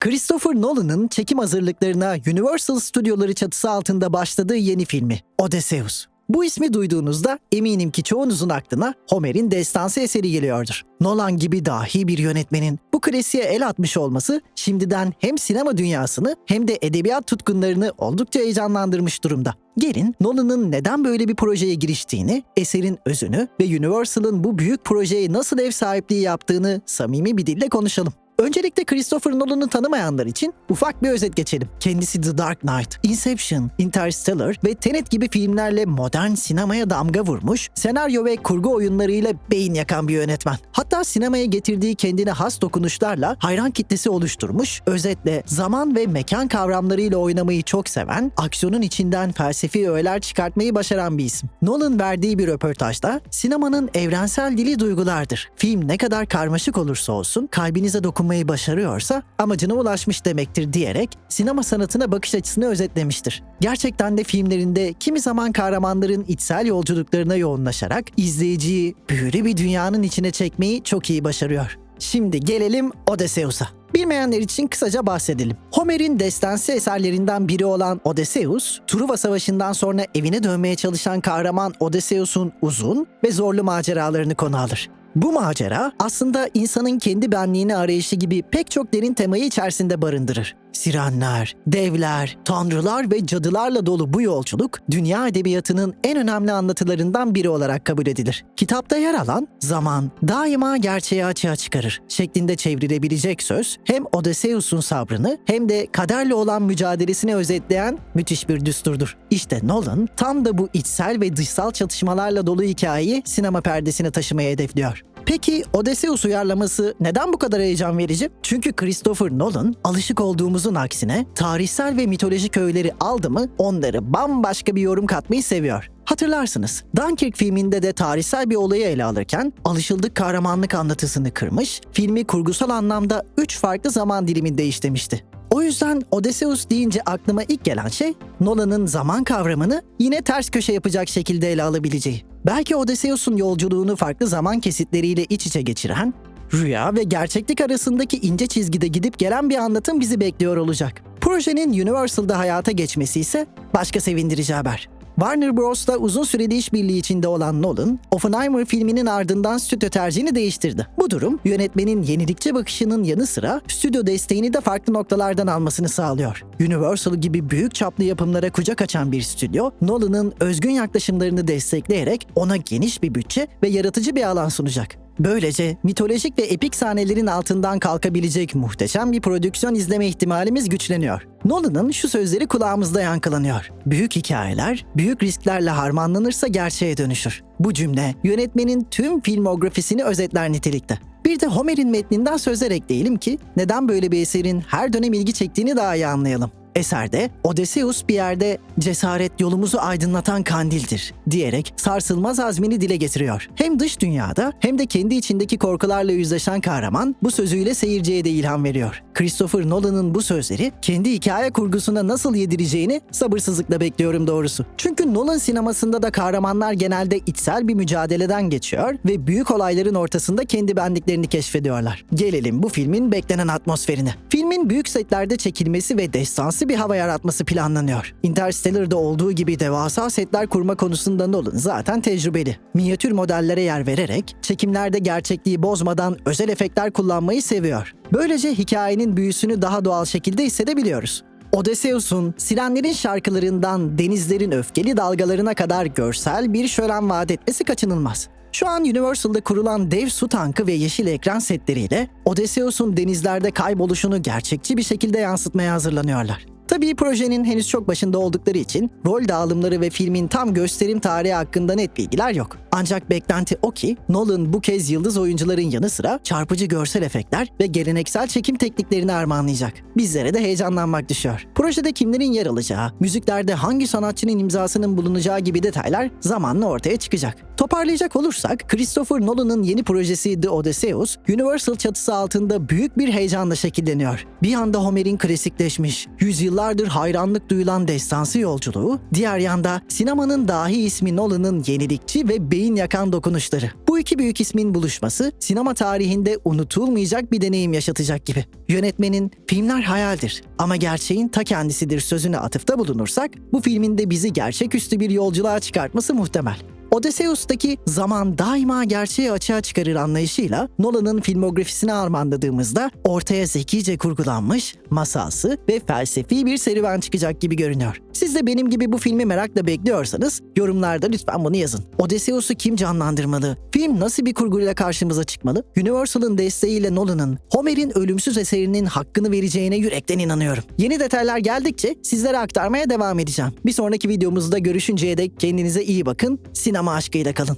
Christopher Nolan'ın çekim hazırlıklarına Universal Stüdyoları çatısı altında başladığı yeni filmi Odysseus. Bu ismi duyduğunuzda eminim ki çoğunuzun aklına Homer'in destansı eseri geliyordur. Nolan gibi dahi bir yönetmenin bu klasiğe el atmış olması şimdiden hem sinema dünyasını hem de edebiyat tutkunlarını oldukça heyecanlandırmış durumda. Gelin Nolan'ın neden böyle bir projeye giriştiğini, eserin özünü ve Universal'ın bu büyük projeye nasıl ev sahipliği yaptığını samimi bir dille konuşalım. Öncelikle Christopher Nolan'ı tanımayanlar için ufak bir özet geçelim. Kendisi The Dark Knight, Inception, Interstellar ve Tenet gibi filmlerle modern sinemaya damga vurmuş, senaryo ve kurgu oyunlarıyla beyin yakan bir yönetmen. Hatta sinemaya getirdiği kendine has dokunuşlarla hayran kitlesi oluşturmuş, özetle zaman ve mekan kavramlarıyla oynamayı çok seven, aksiyonun içinden felsefi öğeler çıkartmayı başaran bir isim. Nolan verdiği bir röportajda, sinemanın evrensel dili duygulardır. Film ne kadar karmaşık olursa olsun, kalbinize dokunmayı başarıyorsa amacına ulaşmış demektir diyerek sinema sanatına bakış açısını özetlemiştir. Gerçekten de filmlerinde kimi zaman kahramanların içsel yolculuklarına yoğunlaşarak izleyiciyi büyülü bir dünyanın içine çekmeyi çok iyi başarıyor. Şimdi gelelim Odysseus'a. Bilmeyenler için kısaca bahsedelim. Homer'in destansı eserlerinden biri olan Odysseus, Truva Savaşı'ndan sonra evine dönmeye çalışan kahraman Odysseus'un uzun ve zorlu maceralarını konu alır. Bu macera aslında insanın kendi benliğini arayışı gibi pek çok derin temayı içerisinde barındırır. Sirenler, devler, tanrılar ve cadılarla dolu bu yolculuk dünya edebiyatının en önemli anlatılarından biri olarak kabul edilir. Kitapta yer alan zaman daima gerçeği açığa çıkarır şeklinde çevrilebilecek söz hem Odysseus'un sabrını hem de kaderle olan mücadelesini özetleyen müthiş bir düsturdur. İşte Nolan tam da bu içsel ve dışsal çatışmalarla dolu hikayeyi sinema perdesine taşımayı hedefliyor. Peki Odysseus uyarlaması neden bu kadar heyecan verici? Çünkü Christopher Nolan alışık olduğumuzun aksine tarihsel ve mitolojik öğeleri aldı mı onları bambaşka bir yorum katmayı seviyor. Hatırlarsınız, Dunkirk filminde de tarihsel bir olayı ele alırken alışıldık kahramanlık anlatısını kırmış, filmi kurgusal anlamda 3 farklı zaman diliminde işlemişti. O yüzden Odysseus deyince aklıma ilk gelen şey Nolan'ın zaman kavramını yine ters köşe yapacak şekilde ele alabileceği. Belki Odysseus'un yolculuğunu farklı zaman kesitleriyle iç içe geçiren, rüya ve gerçeklik arasındaki ince çizgide gidip gelen bir anlatım bizi bekliyor olacak. Projenin Universal'da hayata geçmesi ise başka sevindirici haber. Warner Bros'la uzun süreli işbirliği içinde olan Nolan, Oppenheimer filminin ardından stüdyo tercihini değiştirdi. Bu durum yönetmenin yenilikçi bakışının yanı sıra stüdyo desteğini de farklı noktalardan almasını sağlıyor. Universal gibi büyük çaplı yapımlara kucak açan bir stüdyo, Nolan'ın özgün yaklaşımlarını destekleyerek ona geniş bir bütçe ve yaratıcı bir alan sunacak. Böylece mitolojik ve epik sahnelerin altından kalkabilecek muhteşem bir prodüksiyon izleme ihtimalimiz güçleniyor. Nolan'ın şu sözleri kulağımızda yankılanıyor. Büyük hikayeler, büyük risklerle harmanlanırsa gerçeğe dönüşür. Bu cümle yönetmenin tüm filmografisini özetler nitelikte. Bir de Homer'in metninden sözler ekleyelim ki neden böyle bir eserin her dönem ilgi çektiğini daha iyi anlayalım. Eserde Odysseus bir yerde cesaret yolumuzu aydınlatan kandildir diyerek sarsılmaz azmini dile getiriyor. Hem dış dünyada hem de kendi içindeki korkularla yüzleşen kahraman bu sözüyle seyirciye de ilham veriyor. Christopher Nolan'ın bu sözleri kendi hikaye kurgusuna nasıl yedireceğini sabırsızlıkla bekliyorum doğrusu. Çünkü Nolan sinemasında da kahramanlar genelde içsel bir mücadeleden geçiyor ve büyük olayların ortasında kendi bendiklerini keşfediyorlar. Gelelim bu filmin beklenen atmosferine. Filmin büyük setlerde çekilmesi ve destansı bir hava yaratması planlanıyor. Interstellar'da olduğu gibi devasa setler kurma konusunda Nolan zaten tecrübeli. Minyatür modellere yer vererek çekimlerde gerçekliği bozmadan özel efektler kullanmayı seviyor. Böylece hikayenin büyüsünü daha doğal şekilde hissedebiliyoruz. Odysseus'un sirenlerin şarkılarından denizlerin öfkeli dalgalarına kadar görsel bir şölen vaat etmesi kaçınılmaz. Şu an Universal'da kurulan dev su tankı ve yeşil ekran setleriyle Odysseus'un denizlerde kayboluşunu gerçekçi bir şekilde yansıtmaya hazırlanıyorlar. Tabii projenin henüz çok başında oldukları için rol dağılımları ve filmin tam gösterim tarihi hakkında net bilgiler yok. Ancak beklenti o ki Nolan bu kez yıldız oyuncuların yanı sıra çarpıcı görsel efektler ve geleneksel çekim tekniklerini armağanlayacak. Bizlere de heyecanlanmak düşüyor. Projede kimlerin yer alacağı, müziklerde hangi sanatçının imzasının bulunacağı gibi detaylar zamanla ortaya çıkacak. Toparlayacak olursak Christopher Nolan'ın yeni projesi The Odysseus, Universal çatısı altında büyük bir heyecanla şekilleniyor. Bir anda Homer'in klasikleşmiş, yüzyıllar yıllardır hayranlık duyulan destansı yolculuğu, diğer yanda sinemanın dahi ismi Nolan'ın yenilikçi ve beyin yakan dokunuşları. Bu iki büyük ismin buluşması sinema tarihinde unutulmayacak bir deneyim yaşatacak gibi. Yönetmenin filmler hayaldir ama gerçeğin ta kendisidir sözüne atıfta bulunursak bu filmin de bizi gerçeküstü bir yolculuğa çıkartması muhtemel. Odysseus'taki zaman daima gerçeği açığa çıkarır anlayışıyla Nolan'ın filmografisini armağanladığımızda ortaya zekice kurgulanmış, masalsı ve felsefi bir serüven çıkacak gibi görünüyor. Siz de benim gibi bu filmi merakla bekliyorsanız yorumlarda lütfen bunu yazın. Odysseus'u kim canlandırmalı? Film nasıl bir kurguyla karşımıza çıkmalı? Universal'ın desteğiyle Nolan'ın Homer'in ölümsüz eserinin hakkını vereceğine yürekten inanıyorum. Yeni detaylar geldikçe sizlere aktarmaya devam edeceğim. Bir sonraki videomuzda görüşünceye dek kendinize iyi bakın. Sinema aşkıyla kalın.